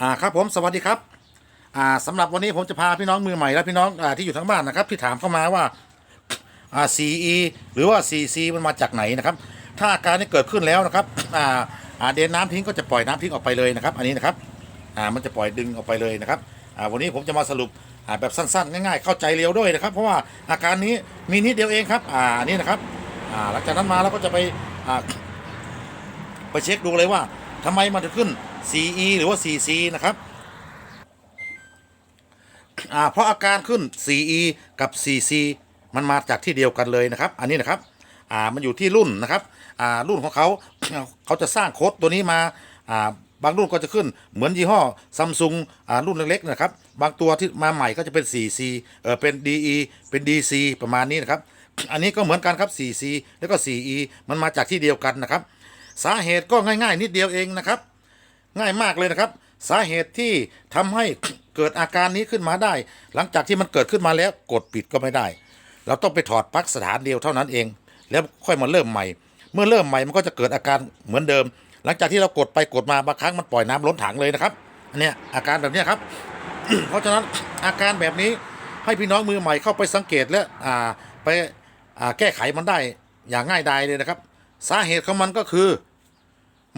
อ่าครับผมสวัสดีครับอ่าสำหรับวันนี้ผมจะพาพี่น้องมือใหม่และพี่น้องอ่าที่อยู่ทั้งบ้านนะครับที่ถามเข้ามาว่าอ่า CE หรือว่า CC มันมาจากไหนนะครับ ถ้าอาการนี้เกิดขึ้นแล้วนะครับอ่าอ่าเดนน้ำทิ้งก็จะปล่อยน้ำทิ้งออกไปเลยนะครับ อันนี้นะครับอ่ามันจะปล่อยดึงออกไปเลยนะครับอ่าวันนี้ผมจะมาสรุปอ่าแบบสั้นๆ ง่ายๆ เข้าใจเร็วด้วยนะครับ เพราะว่าอาการนี้มีนิดเดียวเองครับอ่านี่นะครับอ่าหลังจากนั้นมาเราก็จะไปอ่าไปเช็คดูเลยว่าทำไมมันถึงขึ้น CE หรือว่า CC นะครับอ่าเพราะอาการขึ้น CE กับ CC มันมาจากที่เดียวกันเลยนะครับ อันนี้นะครับอ่ามันอยู่ที่รุ่นนะครับอ่ารุ่นของเขาเขาจะสร้างโค้ดตัวนี้มาอ่าบางรุ่นก็จะขึ้นเหมือนยี่ห้อซัมซุงอ่ารุ่นเล็กๆนะครับ บางตัวที่มาใหม่ก็จะเป็น 4C เออเป็น DE เป็น DC ประมาณนี้นะครับ อันนี้ก็เหมือนกันครับ 4C แล้วก็ 4E มันมาจากที่เดียวกันนะครับ สาเหตุก็ง่ายๆ นิดเดียวเองนะครับ ง่ายมากเลยนะครับ สาเหตุที่ทำให้เกิดอาการนี้ขึ้นมาได้ หลังจากที่มันเกิดขึ้นมาแล้วกดปิดก็ไม่ได้ เราต้องไปถอดปลั๊กสถานเดียวเท่านั้นเอง แล้วค่อยมาเริ่มใหม่ เมื่อเริ่มใหม่มันก็จะเกิดอาการเหมือนเดิม หลังจากที่เรากดไปกดมาบางครั้งมันปล่อยน้ำล้นถังเลยนะครับอันนี้อาการแบบนี้ครับ เพราะฉะนั้นอาการแบบนี้ให้พี่น้องมือใหม่เข้าไปสังเกตและอ่าไปอ่าแก้ไขมันได้อย่างง่ายดายเลยนะครับ สาเหตุของมันก็คือ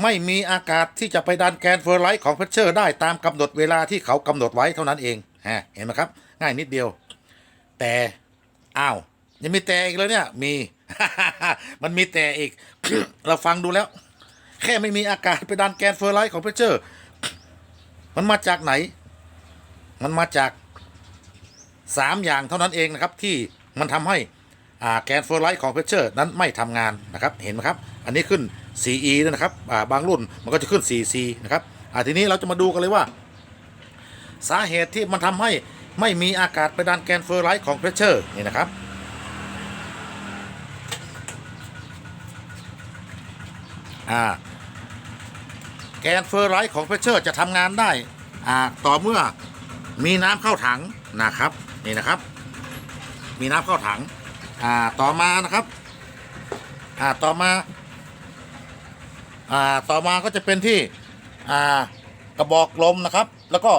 ไม่มีอากาศที่จะไปดันแกนเฟอร์ไลท์ของเพชเชอร์ได้ตามกำหนดเวลาที่เขากำหนดไว้เท่านั้นเองฮะเห็นไหมครับ ง่ายนิดเดียว แต่อ้าวยังมีแต่อีกเลยเนี่ยมี มันมีแต่อีก เราฟังดูแล้ว แค่ไม่มีอากาศไปดันแกนเฟอร์ไลท์ของเพชเชอร์ มันมาจากไหน มันมาจากสามอย่างเท่านั้นเองนะครับ ที่มันทำให้แกนเฟอร์ไลท์ของเพชเชอร์นั้นไม่ทำงานนะครับ เห็นไหมครับ อันนี้ขึ้น 4E นะครับอ่าบางรุ่นมันก็จะขึ้น 4C นะครับอ่าทีนี้เราจะมาดูกันเลยว่า สาเหตุที่มันทำให้ไม่มีอากาศไปดันแกนเฟอร์ไลท์ของเพชเชอร์นี่นะครับอ่าแกนเฟอร์ไลท์ของเพชเชอร์จะทำงานได้อ่าต่อเมื่อมีน้ำเข้าถังนะครับนี่นะครับ มีน้ำเข้าถังอ่าต่อมานะครับอ่าต่อมา อ่าต่อมาก็จะเป็นที่อ่ากระบอกลมนะครับ แล้วก็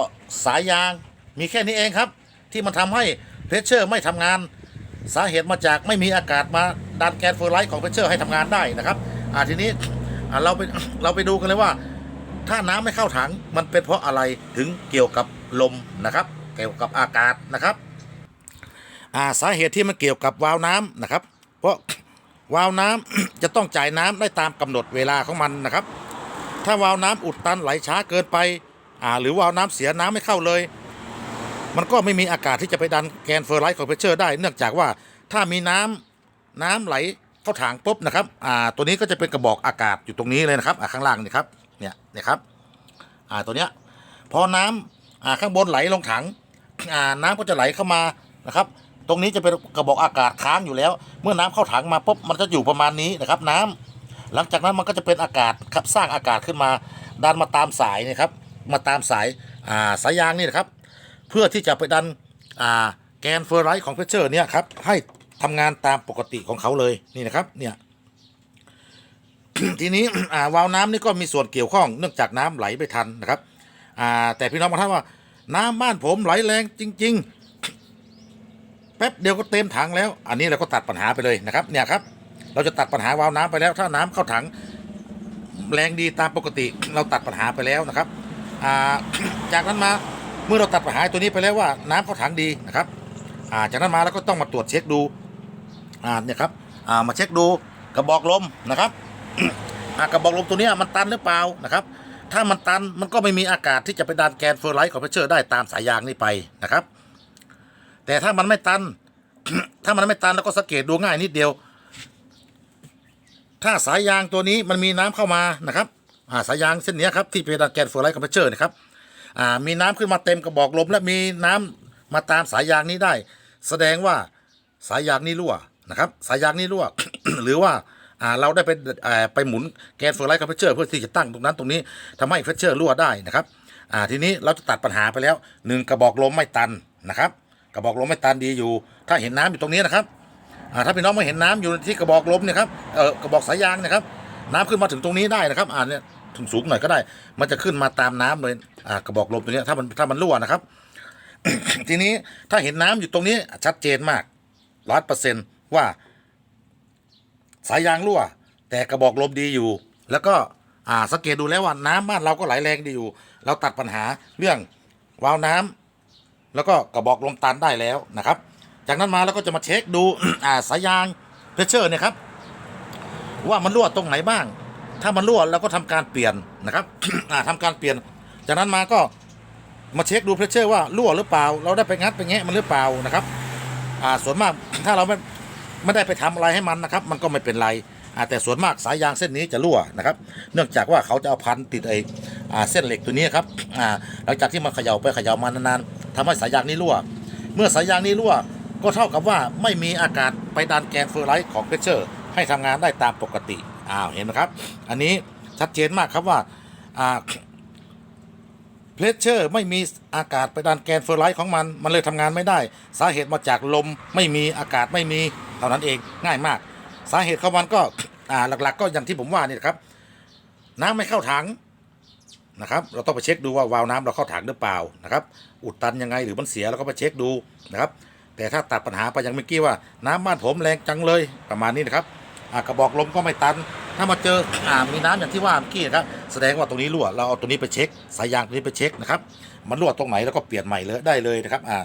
สายยางมีแค่นี้เองครับ ที่มันทำให้เพชเชอร์ไม่ทำงาน สาเหตุมาจากไม่มีอากาศมาดันแกนเฟอร์ไลท์ของเพชเชอร์ให้ทำงานได้นะครับอ่าทีนี้เราไปเราไปดูกันเลยว่า ถ้าน้ำไม่เข้าถังมันเป็นเพราะอะไรถึงเกี่ยวกับลมนะครับ เกี่ยวกับอากาศนะครับอ่าสาเหตุที่มันเกี่ยวกับวาล์วน้ำนะครับ เพราะ วาล์วน้ำจะต้องจ่ายน้ำได้ตามกำหนดเวลาของมันนะครับ ถ้าวาล์วน้ำอุดตันไหลช้าเกินไปอ่าหรือวาล์วน้ำเสียน้ำไม่เข้าเลย มันก็ไม่มีอากาศที่จะไปดันแกนเฟอร์ไลท์ของเพชเชอร์ได้ เนื่องจากว่าถ้ามีน้ำน้ำไหลเข้าถังปุ๊บนะครับอ่าตัวนี้ก็จะเป็นกระบอกอากาศอยู่ตรงนี้เลยนะครับอ่าข้างล่างนี่ครับเนี่ยนี่ยครับอ่าตัวเนี้ยพอน้ำอ่าข้างบนไหลลงถังอ่าน้ำก็จะไหลเข้ามานะครับ ตรงนี้จะเป็นกระบอกอากาศค้างอยู่แล้ว เมื่อน้ำเข้าถังมาปุ๊บมันจะอยู่ประมาณนี้นะครับ น้ำหลังจากนั้นมันก็จะเป็นอากาศครับสร้างอากาศขึ้นมาดันมาตามสายนะครับ มาตามสายอ่าสายยางนี่นะครับ เพื่อที่จะไปดันอ่าแกนเฟอร์ไรท์ของเพชเชอร์เนี่ยครับให้ทำงานตามปกติของเขาเลยนี่นะครับเนี่ยทีนี้าวาล์วน้ำนี่ก็มีส่วนเกี่ยวข้องเนื่องจากน้ำไหลไม่ทันนะครับแต่พี่น้องบางท่านว่าน้ำบ้านผมไหลแรงจริง ๆ ป๊บเดียวก็เต็มถังแล้ว อันนี้เราก็ตัดปัญหาไปเลยนะครับ เนี่ยครับ เราจะตัดปัญหาวาล์วน้ำไปแล้ว ถ้าน้ำเข้าถังแรงดีตามปกติเราตัดปัญหาไปแล้วนะครับาจากนั้นมาเมื่อเราตัดปัญหาตัวนี้ไปแล้วว่าน้ำเข้าถังดีนะครับาจากนั้นมาเราก็ต้องมาตรวจเช็คดูเนี่ยครับามาเช็คดูกระบอกลมนะครับกระบอกลมตัวนี้มันตันหรือเปล่านะครับถ้ามันตันมันก็ไม่มีอากาศที่จะไปดันแกนเฟอร์ไลท์ของเพชเชอร์ได้ตามสายยางนี้ไปนะครับ แต่ถ้ามันไม่ตัน ถ้ามันไม่ตันเราก็สังเกตดูง่ายนิดเดียว ถ้าสายยางตัวนี้มันมีน้ำเข้ามานะครับอ่าสายยางเส้นนี้ครับที่เป็นแกนเฟอร์ไลท์ของเพชเชอร์นะครับอ่ามีน้ำขึ้นมาเต็มกระบอกลม และมีน้ำมาตามสายยางนี้ได้ แสดงว่าสายยางนี้รั่วนะครับ สายยางนี้รั่ว หรือว่าอ่าเราได้ไปไปหมุนแกนเฟอร์ไลท์กับเพชเชอร์เพื่อที่จะตั้งตรงนั้นตรงนี้ทำให้เพชเชอร์รั่วได้นะครับอ่าทีนี้เราจะตัดปัญหาไปแล้วหนึ่งกระบอกลมไม่ตันนะครับ กระบอกลมไม่ตันดีอยู่ ถ้าเห็นน้ำอยู่ตรงนี้นะครับถ้าพี่น้องไม่เห็นน้ำอยู่ที่กระบอกลมเนี่ยครับเออกระบอกสายยางเนะครับ น้ำขึ้นมาถึงตรงนี้ได้นะครับอ่าเนี่ยถึงสูงหน่อยก็ได้ มันจะขึ้นมาตามน้ำเลยอ่ากระบอกลมตัวนี้ถ้ามันถ้ามันรั่วนะครับ ทีนี้ถ้าเห็นน้ำอยู่ตรงนี้ชัดเจนมากร้อยเปอร์เซนว่า สายยางรั่ว แต่กระบอกลมดีอยู่ แล้วก็อ่าสังเกตดูแล้วว่าน้ำบ้านเราก็ไหลแรงดีอยู่ เราตัดปัญหาเรื่องวาล์วน้ำ แล้วก็กระบอกลมตันได้แล้วนะครับ จากนั้นมาเราก็จะมาเช็คดูอ่าสายยางเพชเชอร์เนี่ยครับ ว่ามันรั่วตรงไหนบ้าง ถ้ามันรั่วเราก็ทำการเปลี่ยนนะครับอ่าทำการเปลี่ยน จากนั้นมาก็มาเช็คดูเพชเชอร์ว่ารั่วหรือเปล่า เราได้ไปงัดไปแงะมันหรือเปล่านะครับอ่าส่วนมากถ้าเราไม่ไม่ได้ไปทำอะไรให้มันนะครับ มันก็ไม่เป็นไรอ่าแต่ส่วนมากสายยางเส้นนี้จะรั่วนะครับ เนื่องจากว่าเขาจะเอาพันติดไอ้อ่าเส้นเหล็กตัวนี้ครับอ่าหลังจากที่มันเขย่าไปเขย่ามานานๆ ทำให้สายยางนี้รั่ว เมื่อสายยางนี้รั่ว ก็เท่ากับว่าไม่มีอากาศไปดันแกนเฟอร์ไลท์ของเพชเชอร์ให้ทำงานได้ตามปกติอ้าวเห็นไหมครับ อันนี้ชัดเจนมากครับว่าเพรสเชอร์ไม่มีอากาศไปดันแกนเฟอร์ไลท์ของมัน มันเลยทำงานไม่ได้ สาเหตุมาจากลมไม่มีอากาศไม่มีเท่านั้นเองง่ายมาก สาเหตุของมันก็หลักๆ ก็อย่างที่ผมว่านี่ครับ น้ำไม่เข้าถัง นะครับ เราต้องไปเช็คดูว่าวาล์วน้ำเราเข้าถังหรือเปล่านะครับ อุดตันยังไงหรือมันเสียเราก็ไปเช็คดูนะครับ แต่ถ้าตัดปัญหาไปอย่างเมื่อกี้ว่าน้ำบ้านผมแรงจังเลยประมาณนี้นะครับอ่ากระบอกลมก็ไม่ตัน ถ้ามาเจออ่ามีน้ำอย่างที่ว่าเมื่อกี้นะครับแสดงว่าตรงนี้รั่วเราเอาตัวนี้ไปเช็ค สายยางตัวนี้ไปเช็คนะครับ มันรั่วตรงไหนแล้วก็เปลี่ยนใหม่เลยได้เลยนะครับอ่า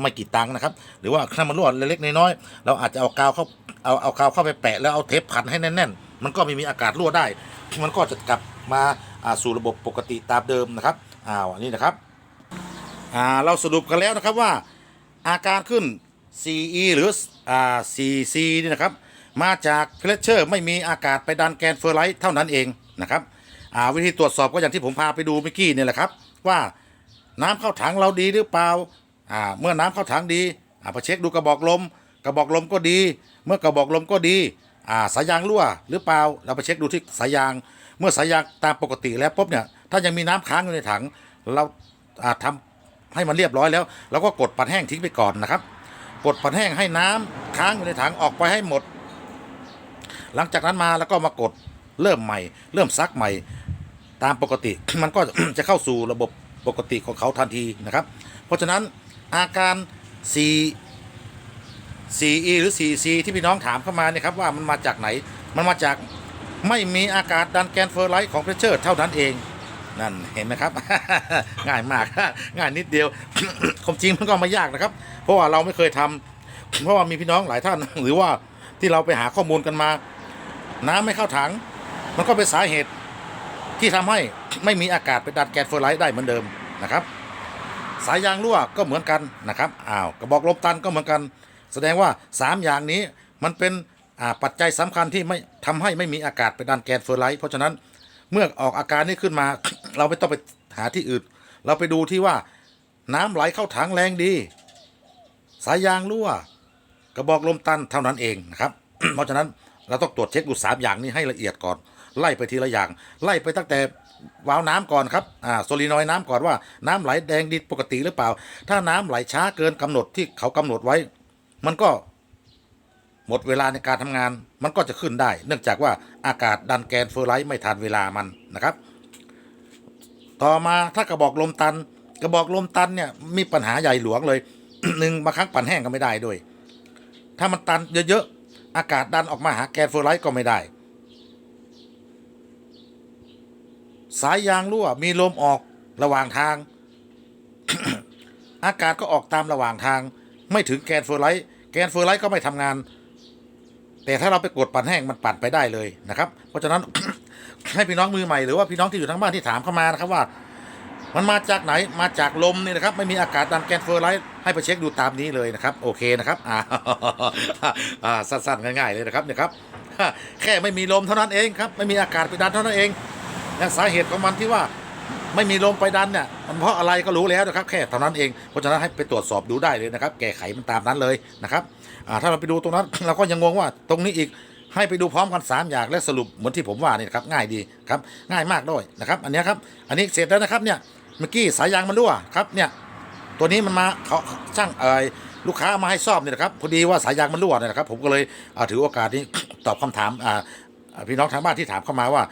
ไม่กี่ตังค์นะครับ หรือว่าถ้ามันรั่วเล็กๆน้อยๆเราอาจจะเอากาวเข้าเอาเอากาวเข้าไปแปะแล้วเอาเทปพันให้แน่น ๆ มันก็ไม่มีอากาศรั่วได้ มันก็จะกลับ มาสู่ระบบปกติตามเดิมนะครับอ้าวอันนี้นะครับเราสรุปกันแล้วนะครับว่าอาการขึ้น CE หรือ C C นี่นะครับ มาจากเพลชเชอร์ไม่มีอากาศไปดันแกนเฟอร์ไลท์เท่านั้นเองนะครับวิธีตรวจสอบก็อย่างที่ผมพาไปดูเมื่อกี้เนี่ยแหละครับ ว่าน้ำเข้าถังเราดีหรือเปล่าเมื่อน้ำเข้าถังดีอ่าไปเช็คดูกระบอกลม กระบอกลมก็ดี เมื่อกระบอกลมก็ดีสายยางรั่วหรือเปล่าเราไปเช็คดูที่สายยาง เมื่อสายยางตามปกติแล้วปุ๊บเนี่ยถ้ายังมีน้ำค้างอยู่ในถัง เราอ่าทำให้มันเรียบร้อยแล้วเราก็กดปัดแห้งทิ้งไปก่อนนะครับ กดปัดแห้งให้น้ำค้างอยู่ในถังออกไปให้หมด หลังจากนั้นมาแล้วก็มากดเริ่มใหม่ เริ่มซักใหม่ ตามปกติ มันก็จะเข้าสู่ระบบปกติของเขาทันทีนะครับ เพราะฉะนั้นอาการ C CE หรือ CC ที่พี่น้องถามเข้ามาเนี่ยครับว่ามันมาจากไหน มันมาจาก ไม่มีอากาศดันแกนเฟอร์ไลท์ของเพรสเชอร์เท่านั้นเอง นั่นเห็นไหมครับ ง่ายมาก ง่ายนิดเดียวความจริงมันก็ไม่ยากนะครับ เพราะว่าเราไม่เคยทำเพราะว่ามีพี่น้องหลายท่าน หรือว่าที่เราไปหาข้อมูลกันมา น้ำไม่เข้าถัง มันก็เป็นสาเหตุที่ทำให้ไม่มีอากาศไปดันแกนเฟอร์ไลท์ได้เหมือนเดิมนะครับ สายยางรั่วก็เหมือนกันนะครับอ้าวกระบอกลมตันก็เหมือนกัน แสดงว่า 3 อย่างนี้มันเป็น ปัจจัยสำคัญที่ไม่ทำให้ไม่มีอากาศไปดันแกนเฟอร์ไลท์เพราะฉะนั้นเมื่อออกอาการนี้ขึ้นมา เราไม่ต้องไปหาที่อื่น เราไปดูที่ว่าน้ำไหลเข้าถังแรงดี สายยางรั่ว กระบอกลมตันเท่านั้นเองนะครับ เพราะฉะนั้นเราต้องตรวจเช็คดูสามอย่างนี้ให้ละเอียดก่อน ไล่ไปทีละอย่าง ไล่ไปตั้งแต่วาล์วน้ำก่อนครับอ่าโซลีนอยน้ำก่อนว่าน้ำไหลแดงดีปกติหรือเปล่า ถ้าน้ำไหลช้าเกินกำหนดที่เขากำหนดไว้ มันก็ หมดเวลาในการทำงานมันก็จะขึ้นได้ เนื่องจากว่าอากาศดันแกนเฟอร์ไลท์ไม่ทันเวลามันนะครับ ต่อมาถ้ากระบอกลมตัน กระบอกลมตันเนี่ยมีปัญหาใหญ่หลวงเลยหนึ่งบางครั้งปั่นแห้งก็ไม่ได้ด้วย ถ้ามันตันเยอะๆอากาศดันออกมาหาแกนเฟอร์ไลท์ก็ไม่ได้ สายยางรั่วมีลมออกระหว่างทาง อากาศก็ออกตามระหว่างทาง ไม่ถึงแกนเฟอร์ไลท์แกนเฟอร์ไลท์ก็ไม่ทำงาน แต่ถ้าเราไปกดปั่นแห้งมันปั่นไปได้เลยนะครับ เพราะฉะนั้น ให้พี่น้องมือใหม่หรือว่าพี่น้องที่อยู่ทั้งบ้านที่ถามเข้ามานะครับว่า มันมาจากไหนมาจากลมนี่นะครับ ไม่มีอากาศดันแกนเฟอร์ไลท์ให้ไปเช็คดูตามนี้เลยนะครับ โอเคนะครับอ่าอ่าสั้นๆง่ายๆเลยนะครับเนี่ยครับแค่ไม่มีลมเท่านั้นเองครับไม่มีอากาศไปดันเท่านั้นเองและสาเหตุของมันที่ว่า ไม่มีลมไปดันเนี่ยมันเพราะอะไรก็รู้แล้วนะครับแค่เท่านั้นเองเพราะฉะนั้นให้ไปตรวจสอบดูได้เลยนะครับ แก้ไขมันตามนั้นเลยนะครับถ้าเราไปดูตรงนั้นเราก็ยังงงว่าตรงนี้อีกให้ไปดูพร้อมกันสามอย่างและสรุปเหมือนที่ผมว่านี่นครับง่ายดีครับง่ายมากด้วยนะครับอันนี้ครับอันนี้เสร็จแล้วนะครับเนี่ยเมื่อกี้สายยางมันรั่วครับเนี่ยตัวนี้มันมาเขาช่างเอ่ยลูกค้ามาให้ซ่อมเนี่ยนะครับพอดีว่าสายยางมันรั่วเนี่ยนะครับผมก็เลยถือโอกาสนี้ตอบคำถามพี่น้องทางบ้านที่ถามเข้ามาว่า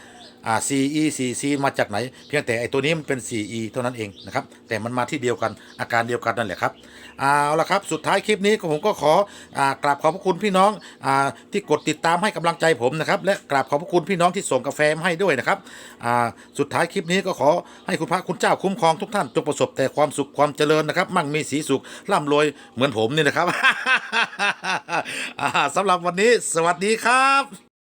อ่า 4e 4c มาจากไหน เพียงแต่ไอตัวนี้มันเป็น 4e เท่านั้นเองนะครับ แต่มันมาที่เดียวกันอาการเดียวกันนั่นแหละครับเอาละครับ สุดท้ายคลิปนี้ก็ผมก็ขออ่ากราบขอบพระคุณพี่น้องอ่าที่กดติดตามให้กำลังใจผมนะครับ และกราบขอบพระคุณพี่น้องที่ส่งกาแฟมาให้ด้วยนะครับอ่าสุดท้ายคลิปนี้ก็ขอให้คุณพระคุณเจ้าคุ้มครองทุกท่านจงประสบแต่ความสุขความเจริญนะครับ มั่งมีสีสุขร่ำรวยเหมือนผมนี่นะครับอ่าสำหรับวันนี้สวัสดีครับ